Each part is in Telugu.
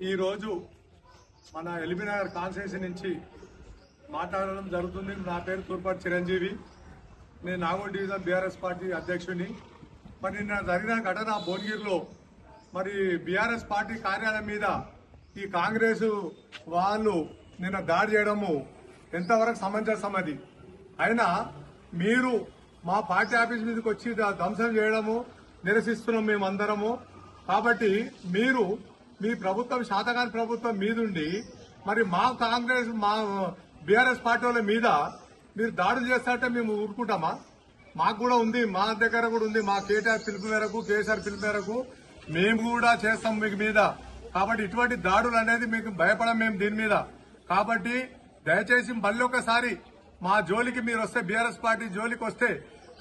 ఈరోజు మన ఎల్బీనగర్ కాన్స్టిట్యూన్సీ నుంచి మాట్లాడడం జరుగుతుంది. నా పేరు తూర్పాటి చిరంజీవి. నేను నాగోల్ డివిజన్ బీఆర్ఎస్ పార్టీ అధ్యక్షుడిని. మరి నిన్న జరిగిన ఘటన భువనగిరిలో మరి బీఆర్ఎస్ పార్టీ కార్యాలయం మీద ఈ కాంగ్రెస్ వాళ్ళు నిన్న దాడి చేయడము ఎంతవరకు సమంజసం అది? అయినా మీరు మా పార్టీ ఆఫీస్ మీదకి వచ్చి ధ్వంసం చేయడము నిరసిస్తున్నాం మేమందరము. కాబట్టి మీరు మీ ప్రభుత్వం శాతగాని ప్రభుత్వం మీదుండి మరి మా కాంగ్రెస్ మా బీఆర్ఎస్ పార్టీ వాళ్ళ మీద మీరు దాడులు చేస్తారంటే మేము ఊరుకుంటామా? మాకు కూడా ఉంది మా దగ్గర కూడా ఉంది మా కేటీఆర్ పిలుపు మేరకు కేసీఆర్ పిలుపు మేరకు మేము కూడా చేస్తాం మీకు మీద. కాబట్టి ఇటువంటి దాడులు అనేది మీకు భయపడం మేము దీని మీద. కాబట్టి దయచేసి మళ్ళీ ఒకసారి మా జోలికి మీరు వస్తే బీఆర్ఎస్ పార్టీ జోలికి వస్తే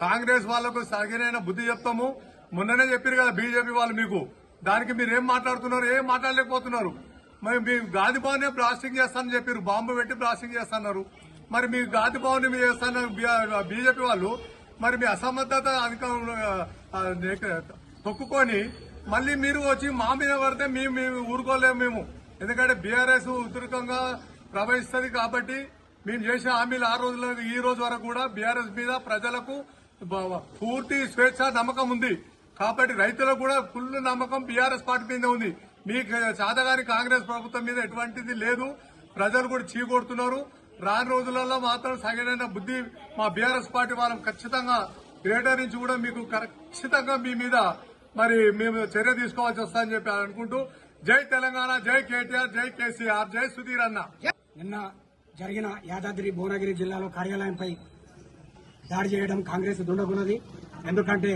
కాంగ్రెస్ వాళ్ళకు సగినైన బుద్ధి చెప్తాము. మొన్ననే చెప్పారు కదా బీజేపీ వాళ్ళు మీకు. దానికి మీరు ఏం మాట్లాడుతున్నారు ఏం మాట్లాడలేకపోతున్నారు? మరి మీ గాది భవనే బ్లాస్టింగ్ చేస్తానని చెప్పారు బాంబు పెట్టి బ్లాస్టింగ్ చేస్తున్నారు. మరి మీ గాది భవన్ మీరు చేస్తున్నారు బీజేపీ వాళ్ళు మరి మీ అసమర్థత తొక్కుకొని మళ్ళీ మీరు వచ్చి మా మీద పడితే మేము మేము ఊరుకోలేము మేము. ఎందుకంటే బీఆర్ఎస్ ఉధృతంగా ప్రవహిస్తుంది కాబట్టి మేము చేసే హామీలు ఆ రోజుల ఈ రోజు వరకు కూడా బీఆర్ఎస్ మీద ప్రజలకు పూర్తి స్వేచ్ఛ నమ్మకం ఉంది. కాబట్టి రైతులకు కూడా ఫుల్ నమ్మకం బీఆర్ఎస్ పార్టీ మీద ఉంది. మీకు సాధగాని కాంగ్రెస్ ప్రభుత్వం మీద ఎటువంటిది లేదు. ప్రజలు కూడా చీకొడుతున్నారు రాని రోజులలో మాత్రం సగైన బుద్ధి మా బీఆర్ఎస్ పార్టీ వాళ్ళం ఖచ్చితంగా గ్రేటర్ నుంచి కూడా మీకు ఖచ్చితంగా మీ మీద మరి మేము చర్య తీసుకోవాల్సి వస్తుందని చెప్పి అనుకుంటూ జై తెలంగాణ జై కేటీఆర్ జై కేసీఆర్ జై సుధీర్ అన్న. నిన్న జరిగిన యాదాద్రి భువనగిరి జిల్లాలో కార్యాలయంపై దాడి చేయడం కాంగ్రెస్ దుండగున్నది. ఎందుకంటే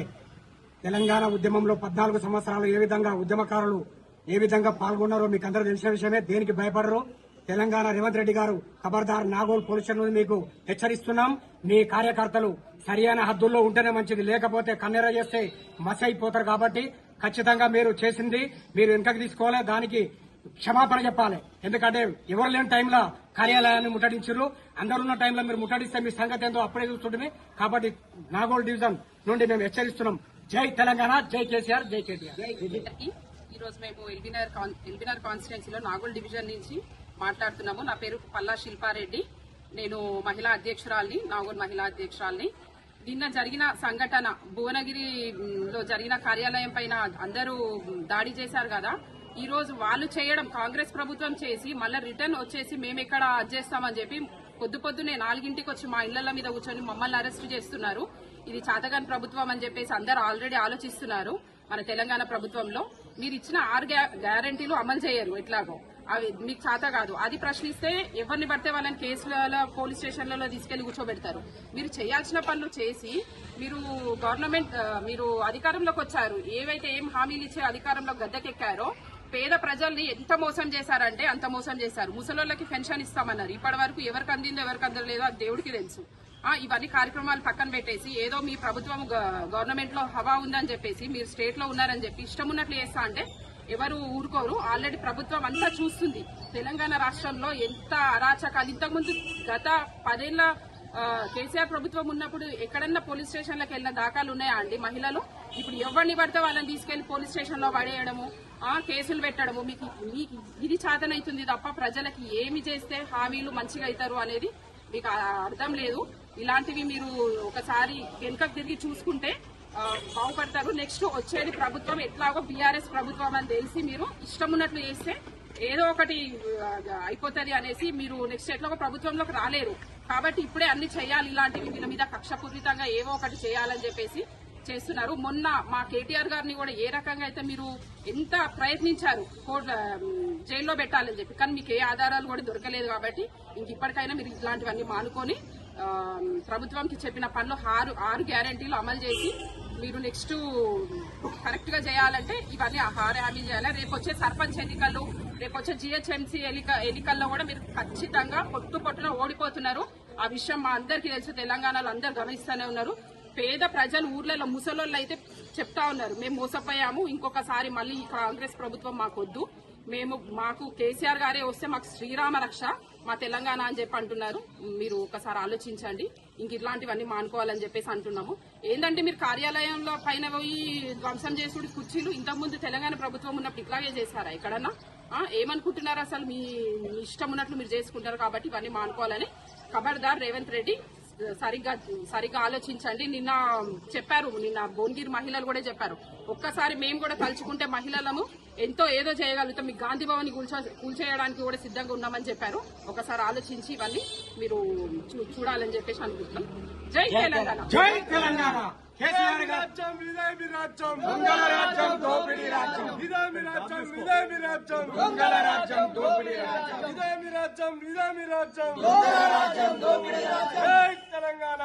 తెలంగాణ ఉద్యమంలో పద్నాలుగు సంవత్సరాలు ఏ విధంగా ఉద్యమకారులు ఏ విధంగా పాల్గొన్నారో మీకు అందరూ తెలిసిన విషయమే. దేనికి భయపడరు? తెలంగాణ రేవంత్ రెడ్డి గారు ఖబర్దార్ నాగోల్ పోలీస్ నుండి మీకు హెచ్చరిస్తున్నాం. మీ కార్యకర్తలు సరియైన హద్దుల్లో ఉంటేనే మంచిది. లేకపోతే కన్నెర చేస్తే మస అయిపోతారు కాబట్టి ఖచ్చితంగా మీరు చేసింది మీరు వెనుకకి తీసుకోవాలి. దానికి క్షమాపణ చెప్పాలి. ఎందుకంటే ఎవరు లేని టైంలో కార్యాలయాన్ని ముట్టడించారు. అందరున్న టైంలో మీరు ముట్టడిస్తే మీ సంగతి ఏందో అప్పుడే చూస్తుంటుంది. కాబట్టి నాగోల్ డివిజన్ నుండి మేము హెచ్చరిస్తున్నాం. జై తెలంగాణ జై కేసీఆర్ జై కేటీఆర్. ఈ రోజు మేము ఎల్బినార్ కాన్- కాన్స్టిట్యున్సీలో నాగోల్ డివిజన్ నుంచి మాట్లాడుతున్నాము. నా పేరు పల్లా శిల్పారెడ్డి. నేను మహిళా అధ్యక్షురాల్ని నాగోల్ మహిళా అధ్యక్షురాల్ని. నిన్న జరిగిన సంఘటన భువనగిరిలో జరిగిన కార్యాలయం పైన అందరూ దాడి చేశారు కదా. ఈ రోజు వాళ్ళు చేయడం కాంగ్రెస్ ప్రభుత్వం చేసి మళ్ళీ రిటర్న్ వచ్చేసి మేము ఎక్కడ అది చేస్తామని చెప్పి పొద్దు పొద్దునే నాలుగింటికి వచ్చి మా ఇళ్ళ మీద కూర్చొని మమ్మల్ని అరెస్ట్ చేస్తున్నారు. ఇది చాతగాని ప్రభుత్వం అని చెప్పేసి అందరూ ఆల్రెడీ ఆలోచిస్తున్నారు మన తెలంగాణ ప్రభుత్వంలో. మీరు ఇచ్చిన ఆరు గ్యా- గ్యారంటీలు అమలు చేయరు ఎట్లాగో. అవి మీకు చేత కాదు. అది ప్రశ్నిస్తే ఎవరిని పడితే వాళ్ళని కేసులలో పోలీస్ స్టేషన్లలో తీసుకెళ్ళి కూర్చోబెడతారు. మీరు చేయాల్సిన పనులు చేసి మీరు గవర్నమెంట్ మీరు అధికారంలోకి వచ్చారు. ఏవైతే ఏం హామీలు ఇచ్చే అధికారంలో గద్దెకెక్కారో పేద ప్రజల్ని ఎంత మోసం చేశారంటే అంత మోసం చేశారు. ముసలోళ్ళకి పెన్షన్ ఇస్తామన్నారు. ఇప్పటి వరకు ఎవరికి అందిందో ఎవరికి అందలేదో దేవుడికి తెలుసు. ఇవన్నీ కార్యక్రమాలు పక్కన పెట్టేసి ఏదో మీ ప్రభుత్వం గవర్నమెంట్లో హవా ఉందని చెప్పేసి మీరు స్టేట్లో ఉన్నారని చెప్పి ఇష్టం ఉన్నట్లు చేస్తా అంటే ఎవరు ఊరుకోరు. ఆల్రెడీ ప్రభుత్వం అంతా చూస్తుంది. తెలంగాణ రాష్ట్రంలో ఎంత అరాచకాలు. ఇంతకుముందు గత పదేళ్ళ కేసీఆర్ ప్రభుత్వం ఉన్నప్పుడు ఎక్కడన్నా పోలీస్ స్టేషన్లకు వెళ్ళిన దాఖలు ఉన్నాయా అండి మహిళలు? ఇప్పుడు ఎవరిని పడితే వాళ్ళని తీసుకెళ్ళి పోలీస్ స్టేషన్లో పడేయడము కేసులు పెట్టడము మీకు మీకు ఇది చాతనైతుంది తప్ప ప్రజలకి ఏమి చేస్తే హామీలు మంచిగా అవుతారు అనేది మీకు అర్థం లేదు. ఇలాంటివి మీరు ఒకసారి వెనుకకు తిరిగి చూసుకుంటే బాగుపడతారు. నెక్స్ట్ వచ్చేది ప్రభుత్వం. ఎట్లాగో బీఆర్ఎస్ ప్రభుత్వం అని తెలిసి మీరు ఇష్టం ఉన్నట్లు చేస్తే ఏదో ఒకటి అయిపోతుంది అనేసి మీరు నెక్స్ట్ ఎట్లా ఒక ప్రభుత్వంలోకి రాలేరు. కాబట్టి ఇప్పుడే అన్ని చేయాలి ఇలాంటివి వీళ్ళ మీద కక్షపూరితంగా ఏవో ఒకటి చేయాలని చెప్పేసి చేస్తున్నారు. మొన్న మా కేటీఆర్ గారిని కూడా ఏ రకంగా అయితే మీరు ఎంత ప్రయత్నించారు జైల్లో పెట్టాలని చెప్పి కానీ మీకు ఏ ఆధారాలు కూడా దొరకలేదు కాబట్టి ఇంక ఇప్పటికైనా మీరు ఇట్లాంటివన్నీ మానుకొని ప్రభుత్వంకి చెప్పిన పనులు ఆరు ఆరు గ్యారంటీలు అమలు చేసి మీరు నెక్స్ట్ కరెక్ట్గా చేయాలంటే ఇవన్నీ ఆహార హామీ చేయాలి. రేపు వచ్చే సర్పంచ్ ఎన్నికలు రేపు వచ్చే జిహెచ్ఎంసీ ఎన్నిక ఎన్నికల్లో కూడా మీరు ఖచ్చితంగా పొట్టు పొట్టున ఓడిపోతున్నారు. ఆ విషయం మా అందరికీ తెలుసు. తెలంగాణలో అందరు గమనిస్తూనే ఉన్నారు. పేద ప్రజలు ఊర్లలో ముసలోళ్ళు అయితే చెప్తా ఉన్నారు. మేము మోసపోయాము. ఇంకొకసారి మళ్ళీ కాంగ్రెస్ ప్రభుత్వం మాకొద్దు. మేము మాకు కేసీఆర్ గారే వస్తే మాకు శ్రీరామ రక్ష మా తెలంగాణ అని చెప్పి అంటున్నారు. మీరు ఒకసారి ఆలోచించండి. ఇంక ఇట్లాంటివన్నీ మానుకోవాలని చెప్పేసి అంటున్నాము. ఏంటంటే మీరు కార్యాలయంలో పైన పోయి ధ్వంసం చేసుడు కుర్చీలు ఇంతకుముందు తెలంగాణ ప్రభుత్వం ఉన్నప్పుడు ఇట్లాగే చేశారా ఎక్కడన్నా? ఏమనుకుంటున్నారు అసలు? మీ మీ ఇష్టం ఉన్నట్లు మీరు చేసుకుంటారు కాబట్టి ఇవన్నీ మానుకోవాలని ఖబర్దార్ రేవంత్ రెడ్డి సరిగ్గా సరిగ్గా ఆలోచించండి. నిన్న చెప్పారు నిన్న భువనగిరి మహిళలు కూడా చెప్పారు. ఒక్కసారి మేము కూడా తలుచుకుంటే మహిళలము ఎంతో ఏదో చేయగలుగుతాం. మీ గాంధీ భవన్ కూల్చో కూల్చేయడానికి కూడా సిద్ధంగా ఉన్నామని చెప్పారు. ఒకసారి ఆలోచించి ఇవన్నీ మీరు చూ- చూడాలని చెప్పేసి అనుకుంటున్నాం. జై తెలంగాణ. జై తెలంగాణ. కేసీఆర్ గారు. రాజ్యం ఇదే మీ రాజ్యం. దొంగల రాజ్యం దోపిడీ రాజ్యం. ఇదే మీ రాజ్యం ఇదే మీ రాజ్యం. దొంగల రాజ్యం దోపిడీ రాజ్యం. ఇదే మీ రాజ్యం ఇదే మీ రాజ్యం. దొంగల రాజ్యం దోపిడీ రాజ్యం. జై తెలంగాణ.